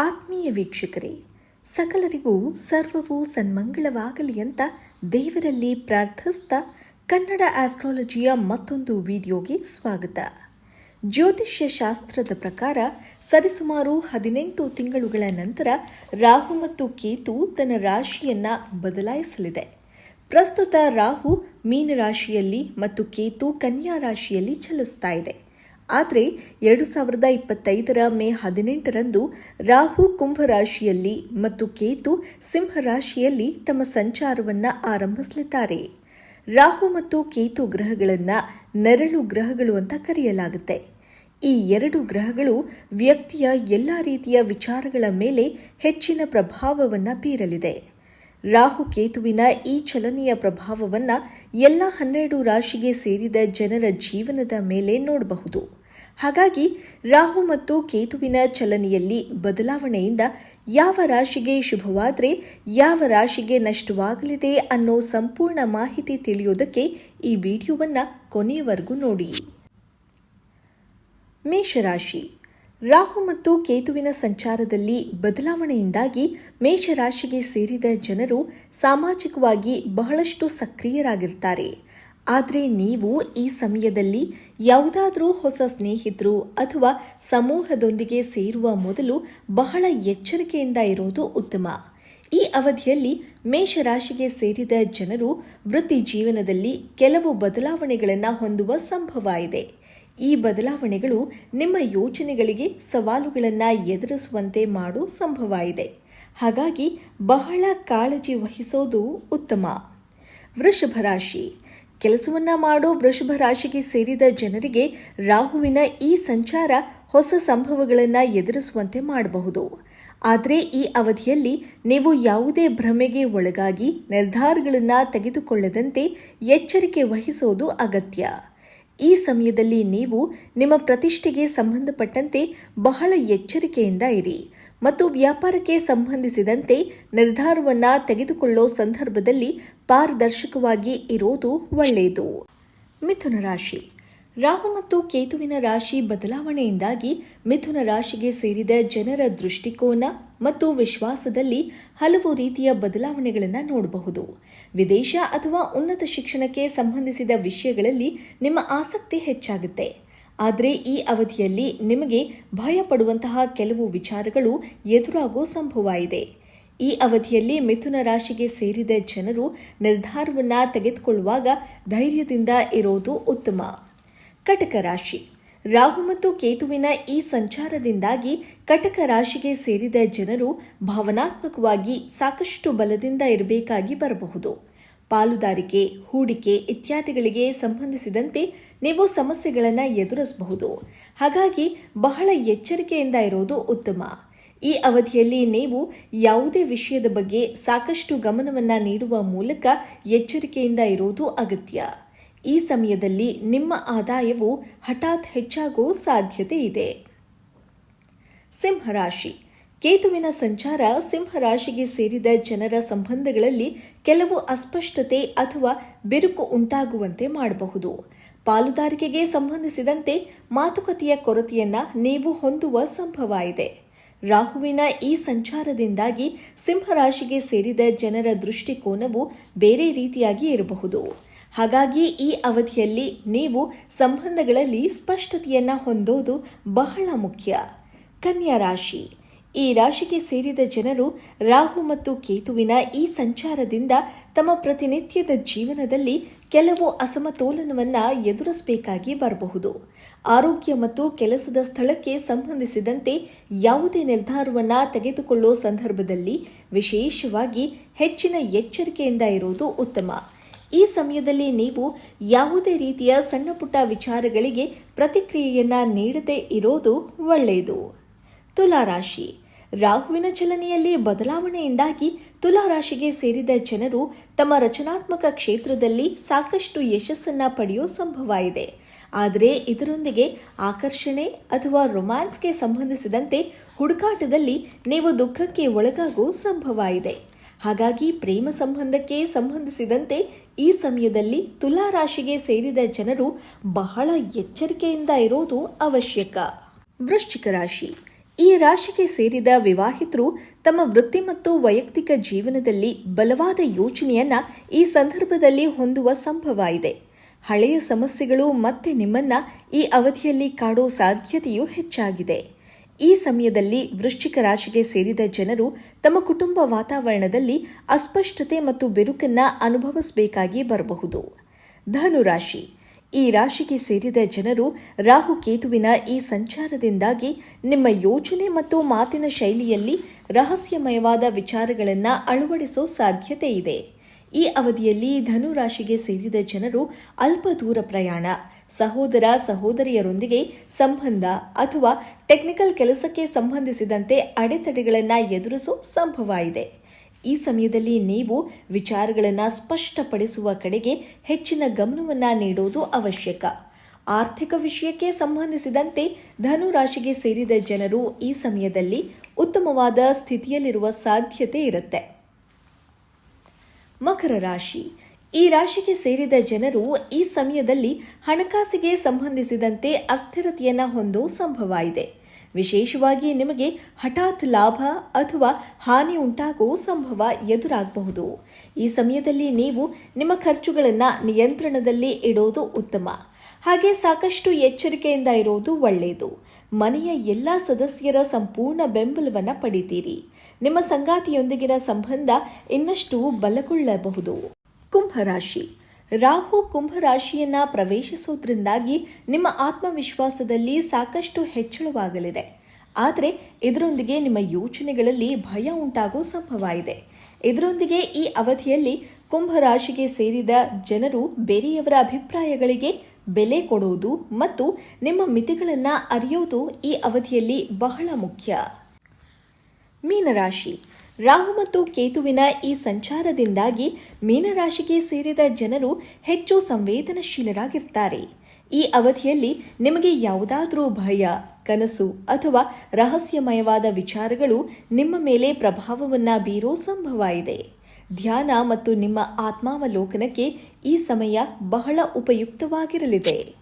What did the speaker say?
ಆತ್ಮೀಯ ವೀಕ್ಷಕರೇ, ಸಕಲರಿಗೂ ಸರ್ವವು ಸನ್ಮಂಗಳವಾಗಲಿ ಅಂತ ದೇವರಲ್ಲಿ ಪ್ರಾರ್ಥಿಸ್ತಾ ಕನ್ನಡ ಆಸ್ಟ್ರಾಲಜಿಯ ಮತ್ತೊಂದು ವಿಡಿಯೋಗೆ ಸ್ವಾಗತ. ಜ್ಯೋತಿಷ್ಯ ಶಾಸ್ತ್ರದ ಪ್ರಕಾರ ಸರಿಸುಮಾರು ಹದಿನೆಂಟು ತಿಂಗಳುಗಳ ನಂತರ ರಾಹು ಮತ್ತು ಕೇತು ತನ್ನ ರಾಶಿಯನ್ನು ಬದಲಾಯಿಸಲಿದೆ. ಪ್ರಸ್ತುತ ರಾಹು ಮೀನರಾಶಿಯಲ್ಲಿ ಮತ್ತು ಕೇತು ಕನ್ಯಾ ರಾಶಿಯಲ್ಲಿ ಚಲಿಸ್ತಾ ಇದೆ. ಆದರೆ ಎರಡು ಸಾವಿರದ ಇಪ್ಪತ್ತೈದರ ಮೇ ಹದಿನೆಂಟರಂದು ರಾಹು ಕುಂಭ ರಾಶಿಯಲ್ಲಿ ಮತ್ತು ಕೇತು ಸಿಂಹ ರಾಶಿಯಲ್ಲಿ ತಮ್ಮ ಸಂಚಾರವನ್ನು ಆರಂಭಿಸಲಿದ್ದಾರೆ. ರಾಹು ಮತ್ತು ಕೇತು ಗ್ರಹಗಳನ್ನು ನೆರಳು ಗ್ರಹಗಳು ಅಂತ ಕರೆಯಲಾಗುತ್ತೆ. ಈ ಎರಡು ಗ್ರಹಗಳು ವ್ಯಕ್ತಿಯ ಎಲ್ಲ ರೀತಿಯ ವಿಚಾರಗಳ ಮೇಲೆ ಹೆಚ್ಚಿನ ಪ್ರಭಾವವನ್ನು ಬೀರಲಿದೆ. ರಾಹು ಕೇತುವಿನ ಈ ಚಲನೆಯ ಪ್ರಭಾವವನ್ನು ಎಲ್ಲ ಹನ್ನೆರಡು ರಾಶಿಗೆ ಸೇರಿದ ಜನರ ಜೀವನದ ಮೇಲೆ ನೋಡಬಹುದು. ಹಾಗಾಗಿ ರಾಹು ಮತ್ತು ಕೇತುವಿನ ಚಲನೆಯಲ್ಲಿ ಬದಲಾವಣೆಯಿಂದ ಯಾವ ರಾಶಿಗೆ ಶುಭವಾದರೆ ಯಾವ ರಾಶಿಗೆ ನಷ್ಟವಾಗಲಿದೆ ಅನ್ನೋ ಸಂಪೂರ್ಣ ಮಾಹಿತಿ ತಿಳಿಯೋದಕ್ಕೆ ಈ ವಿಡಿಯೋವನ್ನು ಕೊನೆಯವರೆಗೂ ನೋಡಿ. ಮೇಷರಾಶಿ. ರಾಹು ಮತ್ತು ಕೇತುವಿನ ಸಂಚಾರದಲ್ಲಿ ಬದಲಾವಣೆಯಿಂದಾಗಿ ಮೇಷರಾಶಿಗೆ ಸೇರಿದ ಜನರು ಸಾಮಾಜಿಕವಾಗಿ ಬಹಳಷ್ಟು ಸಕ್ರಿಯರಾಗಿರ್ತಾರೆ. ಆದರೆ ನೀವು ಈ ಸಮಯದಲ್ಲಿ ಯಾವುದಾದರೂ ಹೊಸ ಸ್ನೇಹಿತರು ಅಥವಾ ಸಮೂಹದೊಂದಿಗೆ ಸೇರುವ ಮೊದಲು ಬಹಳ ಎಚ್ಚರಿಕೆಯಿಂದ ಇರೋದು ಉತ್ತಮ. ಈ ಅವಧಿಯಲ್ಲಿ ಮೇಷರಾಶಿಗೆ ಸೇರಿದ ಜನರು ವೃತ್ತಿ ಜೀವನದಲ್ಲಿ ಕೆಲವು ಬದಲಾವಣೆಗಳನ್ನು ಹೊಂದುವ ಸಂಭವ ಇದೆ. ಈ ಬದಲಾವಣೆಗಳು ನಿಮ್ಮ ಯೋಚನೆಗಳಿಗೆ ಸವಾಲುಗಳನ್ನು ಎದುರಿಸುವಂತೆ ಮಾಡೋ ಸಂಭವ ಇದೆ. ಹಾಗಾಗಿ ಬಹಳ ಕಾಳಜಿ ವಹಿಸೋದು ಉತ್ತಮ. ವೃಷಭ ರಾಶಿ ಕೆಲಸವನ್ನ ಮಾಡೋ ವೃಷಭ ರಾಶಿಗೆ ಸೇರಿದ ಜನರಿಗೆ ರಾಹುವಿನ ಈ ಸಂಚಾರ ಹೊಸ ಸಂಭವಗಳನ್ನು ಎದುರಿಸುವಂತೆ ಮಾಡಬಹುದು. ಆದರೆ ಈ ಅವಧಿಯಲ್ಲಿ ನೀವು ಯಾವುದೇ ಭ್ರಮೆಗೆ ಒಳಗಾಗಿ ನಿರ್ಧಾರಗಳನ್ನು ತೆಗೆದುಕೊಳ್ಳದಂತೆ ಎಚ್ಚರಿಕೆ ವಹಿಸೋದು ಅಗತ್ಯ. ಈ ಸಮಯದಲ್ಲಿ ನೀವು ನಿಮ್ಮ ಪ್ರತಿಷ್ಠೆಗೆ ಸಂಬಂಧಪಟ್ಟಂತೆ ಬಹಳ ಎಚ್ಚರಿಕೆಯಿಂದ ಇರಿ. ಮತ್ತು ವ್ಯಾಪಾರಕ್ಕೆ ಸಂಬಂಧಿಸಿದಂತೆ ನಿರ್ಧಾರವನ್ನು ತೆಗೆದುಕೊಳ್ಳೋ ಸಂದರ್ಭದಲ್ಲಿ ಪಾರದರ್ಶಕವಾಗಿ ಇರೋದು ಒಳ್ಳೆಯದು. ಮಿಥುನ ರಾಶಿ. ರಾಹು ಮತ್ತು ಕೇತುವಿನ ರಾಶಿ ಬದಲಾವಣೆಯಿಂದಾಗಿ ಮಿಥುನ ರಾಶಿಗೆ ಸೇರಿದ ಜನರ ದೃಷ್ಟಿಕೋನ ಮತ್ತು ವಿಶ್ವಾಸದಲ್ಲಿ ಹಲವು ರೀತಿಯ ಬದಲಾವಣೆಗಳನ್ನು ನೋಡಬಹುದು. ವಿದೇಶ ಅಥವಾ ಉನ್ನತ ಶಿಕ್ಷಣಕ್ಕೆ ಸಂಬಂಧಿಸಿದ ವಿಷಯಗಳಲ್ಲಿ ನಿಮ್ಮ ಆಸಕ್ತಿ ಹೆಚ್ಚಾಗುತ್ತೆ. ಆದರೆ ಈ ಅವಧಿಯಲ್ಲಿ ನಿಮಗೆ ಭಯಪಡುವಂತಹ ಕೆಲವು ವಿಚಾರಗಳು ಎದುರಾಗೋ ಸಂಭವ ಇದೆ ಈ ಅವಧಿಯಲ್ಲಿ ಮಿಥುನ ರಾಶಿಗೆ ಸೇರಿದ ಜನರು ನಿರ್ಧಾರವನ್ನು ತೆಗೆದುಕೊಳ್ಳುವಾಗ ಧೈರ್ಯದಿಂದ ಇರೋದು ಉತ್ತಮ. ಕಟಕ ರಾಶಿ. ರಾಹು ಮತ್ತು ಕೇತುವಿನ ಈ ಸಂಚಾರದಿಂದಾಗಿ ಕಟಕ ರಾಶಿಗೆ ಸೇರಿದ ಜನರು ಭಾವನಾತ್ಮಕವಾಗಿ ಸಾಕಷ್ಟು ಬಲದಿಂದ ಇರಬೇಕಾಗಿ ಬರಬಹುದು. ಪಾಲುದಾರಿಕೆ, ಹೂಡಿಕೆ ಇತ್ಯಾದಿಗಳಿಗೆ ಸಂಬಂಧಿಸಿದಂತೆ ನೀವು ಸಮಸ್ಯೆಗಳನ್ನು ಎದುರಿಸಬಹುದು. ಹಾಗಾಗಿ ಬಹಳ ಎಚ್ಚರಿಕೆಯಿಂದ ಇರೋದು ಉತ್ತಮ. ಈ ಅವಧಿಯಲ್ಲಿ ನೀವು ಯಾವುದೇ ವಿಷಯದ ಬಗ್ಗೆ ಸಾಕಷ್ಟು ಗಮನವನ್ನು ನೀಡುವ ಮೂಲಕ ಎಚ್ಚರಿಕೆಯಿಂದ ಇರೋದು ಅಗತ್ಯ. ಈ ಸಮಯದಲ್ಲಿ ನಿಮ್ಮ ಆದಾಯವು ಹಠಾತ್ ಹೆಚ್ಚಾಗೋ ಸಾಧ್ಯತೆ ಇದೆ. ಸಿಂಹರಾಶಿ. ಕೇತುವಿನ ಸಂಚಾರ ಸಿಂಹರಾಶಿಗೆ ಸೇರಿದ ಜನರ ಸಂಬಂಧಗಳಲ್ಲಿ ಕೆಲವು ಅಸ್ಪಷ್ಟತೆ ಅಥವಾ ಬಿರುಕು ಉಂಟಾಗುವಂತೆ ಮಾಡಬಹುದು. ಪಾಲುದಾರಿಕೆಗೆ ಸಂಬಂಧಿಸಿದಂತೆ ಮಾತುಕತೆಯ ಕೊರತೆಯನ್ನ ನೀವು ಹೊಂದುವ ಸಂಭವ ಇದೆ. ರಾಹುವಿನ ಈ ಸಂಚಾರದಿಂದಾಗಿ ಸಿಂಹರಾಶಿಗೆ ಸೇರಿದ ಜನರ ದೃಷ್ಟಿಕೋನವು ಬೇರೆ ರೀತಿಯಾಗಿ ಇರಬಹುದು. ಹಾಗಾಗಿ ಈ ಅವಧಿಯಲ್ಲಿ ನೀವು ಸಂಬಂಧಗಳಲ್ಲಿ ಸ್ಪಷ್ಟತೆಯನ್ನ ಹೊಂದೋದು ಬಹಳ ಮುಖ್ಯ. ಕನ್ಯಾ ರಾಶಿ. ಈ ರಾಶಿಗೆ ಸೇರಿದ ಜನರು ರಾಹು ಮತ್ತು ಕೇತುವಿನ ಈ ಸಂಚಾರದಿಂದ ತಮ್ಮ ಪ್ರತಿನಿತ್ಯದ ಜೀವನದಲ್ಲಿ ಕೆಲವು ಅಸಮತೋಲನವನ್ನು ಎದುರಿಸಬೇಕಾಗಿ ಬರಬಹುದು. ಆರೋಗ್ಯ ಮತ್ತು ಕೆಲಸದ ಸ್ಥಳಕ್ಕೆ ಸಂಬಂಧಿಸಿದಂತೆ ಯಾವುದೇ ನಿರ್ಧಾರವನ್ನು ತೆಗೆದುಕೊಳ್ಳೋ ಸಂದರ್ಭದಲ್ಲಿ ವಿಶೇಷವಾಗಿ ಹೆಚ್ಚಿನ ಎಚ್ಚರಿಕೆಯಿಂದ ಇರೋದು ಉತ್ತಮ. ಈ ಸಮಯದಲ್ಲಿ ನೀವು ಯಾವುದೇ ರೀತಿಯ ಸಣ್ಣಪುಟ್ಟ ವಿಚಾರಗಳಿಗೆ ಪ್ರತಿಕ್ರಿಯೆಯನ್ನು ನೀಡದೇ ಇರೋದು ಒಳ್ಳೆಯದು. ತುಲಾರಾಶಿ. ರಾಹುವಿನ ಚಲನೆಯಲ್ಲಿ ಬದಲಾವಣೆಯಿಂದಾಗಿ ತುಲಾರಾಶಿಗೆ ಸೇರಿದ ಜನರು ತಮ್ಮ ರಚನಾತ್ಮಕ ಕ್ಷೇತ್ರದಲ್ಲಿ ಸಾಕಷ್ಟು ಯಶಸ್ಸನ್ನು ಪಡೆಯೋ ಸಂಭವ ಇದೆ. ಆದರೆ ಇದರೊಂದಿಗೆ ಆಕರ್ಷಣೆ ಅಥವಾ ರೊಮ್ಯಾನ್ಸ್ಗೆ ಸಂಬಂಧಿಸಿದಂತೆ ಹುಡುಕಾಟದಲ್ಲಿ ನೀವು ದುಃಖಕ್ಕೆ ಒಳಗಾಗೋ ಸಂಭವ ಇದೆ. ಹಾಗಾಗಿ ಪ್ರೇಮ ಸಂಬಂಧಕ್ಕೆ ಸಂಬಂಧಿಸಿದಂತೆ ಈ ಸಮಯದಲ್ಲಿ ತುಲಾ ರಾಶಿಗೆ ಸೇರಿದ ಜನರು ಬಹಳ ಎಚ್ಚರಿಕೆಯಿಂದ ಇರೋದು ಅವಶ್ಯಕ. ವೃಶ್ಚಿಕ ರಾಶಿ. ಈ ರಾಶಿಗೆ ಸೇರಿದ ವಿವಾಹಿತರು ತಮ್ಮ ವೃತ್ತಿ ಮತ್ತು ವೈಯಕ್ತಿಕ ಜೀವನದಲ್ಲಿ ಬಲವಾದ ಯೋಚನೆಯನ್ನ ಈ ಸಂದರ್ಭದಲ್ಲಿ ಹೊಂದುವ ಸಂಭವ ಇದೆ. ಹಳೆಯ ಸಮಸ್ಯೆಗಳು ಮತ್ತೆ ನಿಮ್ಮನ್ನ ಈ ಅವಧಿಯಲ್ಲಿ ಕಾಡೋ ಸಾಧ್ಯತೆಯೂ ಹೆಚ್ಚಾಗಿದೆ. ಈ ಸಮಯದಲ್ಲಿ ವೃಶ್ಚಿಕ ರಾಶಿಗೆ ಸೇರಿದ ಜನರು ತಮ್ಮ ಕುಟುಂಬ ವಾತಾವರಣದಲ್ಲಿ ಅಸ್ಪಷ್ಟತೆ ಮತ್ತು ಬಿರುಕನ್ನ ಅನುಭವಿಸಬೇಕಾಗಿ ಬರಬಹುದು. ಧನುರಾಶಿ ಈ ರಾಶಿಗೆ ಸೇರಿದ ಜನರು ರಾಹು ಕೇತುವಿನ ಈ ಸಂಚಾರದಿಂದಾಗಿ ನಿಮ್ಮ ಯೋಚನೆ ಮತ್ತು ಮಾತಿನ ಶೈಲಿಯಲ್ಲಿ ರಹಸ್ಯಮಯವಾದ ವಿಚಾರಗಳನ್ನು ಅಳವಡಿಸೋ ಸಾಧ್ಯತೆ ಇದೆ. ಈ ಅವಧಿಯಲ್ಲಿ ಧನು ರಾಶಿಗೆ ಸೇರಿದ ಜನರು ಅಲ್ಪ ದೂರ ಪ್ರಯಾಣ, ಸಹೋದರ ಸಹೋದರಿಯರೊಂದಿಗೆ ಸಂಬಂಧ ಅಥವಾ ಟೆಕ್ನಿಕಲ್ ಕೆಲಸಕ್ಕೆ ಸಂಬಂಧಿಸಿದಂತೆ ಅಡೆತಡೆಗಳನ್ನು ಎದುರಿಸೋ ಸಂಭವ ಇದೆ. ಈ ಸಮಯದಲ್ಲಿ ನೀವು ವಿಚಾರಗಳನ್ನು ಸ್ಪಷ್ಟಪಡಿಸುವ ಕಡೆಗೆ ಹೆಚ್ಚಿನ ಗಮನವನ್ನು ನೀಡುವುದು ಅವಶ್ಯಕ. ಆರ್ಥಿಕ ವಿಷಯಕ್ಕೆ ಸಂಬಂಧಿಸಿದಂತೆ ಧನು ರಾಶಿಗೆ ಸೇರಿದ ಜನರು ಈ ಸಮಯದಲ್ಲಿ ಉತ್ತಮವಾದ ಸ್ಥಿತಿಯಲ್ಲಿರುವ ಸಾಧ್ಯತೆ ಇರುತ್ತೆ. ಮಕರ ರಾಶಿ. ಈ ರಾಶಿಗೆ ಸೇರಿದ ಜನರು ಈ ಸಮಯದಲ್ಲಿ ಹಣಕಾಸಿಗೆ ಸಂಬಂಧಿಸಿದಂತೆ ಅಸ್ಥಿರತೆಯನ್ನು ಹೊಂದುವ ಸಂಭವ ಇದೆ. ವಿಶೇಷವಾಗಿ ನಿಮಗೆ ಹಠಾತ್ ಲಾಭ ಅಥವಾ ಹಾನಿ ಉಂಟಾಗುವ ಸಂಭವ ಎದುರಾಗಬಹುದು. ಈ ಸಮಯದಲ್ಲಿ ನೀವು ನಿಮ್ಮ ಖರ್ಚುಗಳನ್ನು ನಿಯಂತ್ರಣದಲ್ಲಿ ಇಡೋದು ಉತ್ತಮ. ಹಾಗೆ ಸಾಕಷ್ಟು ಎಚ್ಚರಿಕೆಯಿಂದ ಇರೋದು ಒಳ್ಳೆಯದು. ಮನೆಯ ಎಲ್ಲ ಸದಸ್ಯರ ಸಂಪೂರ್ಣ ಬೆಂಬಲವನ್ನು ಪಡಿತೀರಿ. ನಿಮ್ಮ ಸಂಗಾತಿಯೊಂದಿಗಿನ ಸಂಬಂಧ ಇನ್ನಷ್ಟು ಬಲಗೊಳ್ಳಬಹುದು. ಕುಂಭರಾಶಿ. ರಾಹು ಕುಂಭರಾಶಿಯನ್ನ ಪ್ರವೇಶಿಸೋದ್ರಿಂದಾಗಿ ನಿಮ್ಮ ಆತ್ಮವಿಶ್ವಾಸದಲ್ಲಿ ಸಾಕಷ್ಟು ಹೆಚ್ಚಳವಾಗಲಿದೆ. ಆದರೆ ಇದರೊಂದಿಗೆ ನಿಮ್ಮ ಯೋಚನೆಗಳಲ್ಲಿ ಭಯ ಉಂಟಾಗೋ ಸಂಭವ ಇದೆ. ಇದರೊಂದಿಗೆ ಈ ಅವಧಿಯಲ್ಲಿ ಕುಂಭರಾಶಿಗೆ ಸೇರಿದ ಜನರು ಬೇರೆಯವರ ಅಭಿಪ್ರಾಯಗಳಿಗೆ ಬೆಲೆ ಕೊಡುವುದು ಮತ್ತು ನಿಮ್ಮ ಮಿತಿಗಳನ್ನು ಅರಿಯೋದು ಈ ಅವಧಿಯಲ್ಲಿ ಬಹಳ ಮುಖ್ಯ. ಮೀನರಾಶಿ ರಾಹು ಮತ್ತು ಕೇತುವಿನ ಈ ಸಂಚಾರದಿಂದಾಗಿ ಮೀನರಾಶಿಗೆ ಸೇರಿದ ಜನರು ಹೆಚ್ಚು ಸಂವೇದನಶೀಲರಾಗಿರ್ತಾರೆ. ಈ ಅವಧಿಯಲ್ಲಿ ನಿಮಗೆ ಯಾವುದಾದರೂ ಭಯ, ಕನಸು ಅಥವಾ ರಹಸ್ಯಮಯವಾದ ವಿಚಾರಗಳು ನಿಮ್ಮ ಮೇಲೆ ಪ್ರಭಾವವನ್ನು ಬೀರೋ ಸಂಭವ ಇದೆ. ಧ್ಯಾನ ಮತ್ತು ನಿಮ್ಮ ಆತ್ಮಾವಲೋಕನಕ್ಕೆ ಈ ಸಮಯ ಬಹಳ ಉಪಯುಕ್ತವಾಗಿರಲಿದೆ.